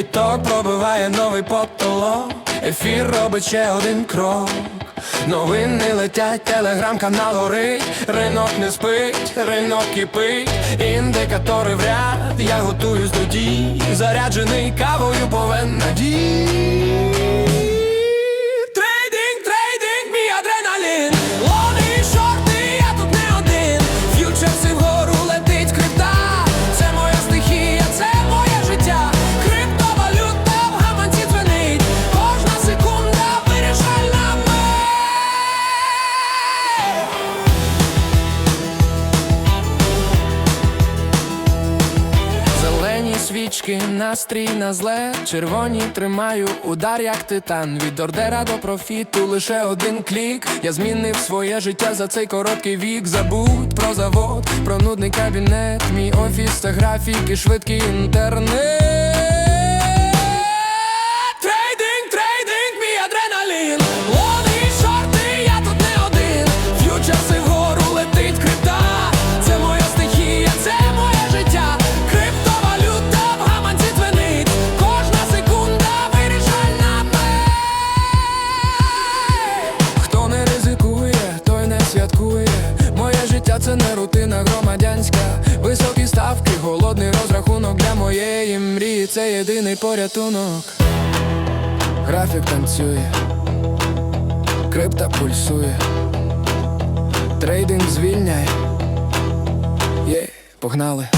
Біток пробиває новий потолок, ефір робить ще один крок. Новини летять, телеграм-канал горить, ринок не спить, ринок кипить, індикатори в ряд, я готуюсь до дій, заряджений кавою повен надій. Свічки, настрій на зле, червоні тримаю удар, як титан. Від ордера до профіту лише один клік. Я змінив своє життя за цей короткий вік. Забудь про завод, про нудний кабінет, мій офіс та графік і швидкий інтернет. Життя це не рутина громадянська. Високі ставки, голодний розрахунок для моєї мрії. Це єдиний порятунок. Графік танцює, крипта пульсує, трейдинг звільняє. Є, погнали.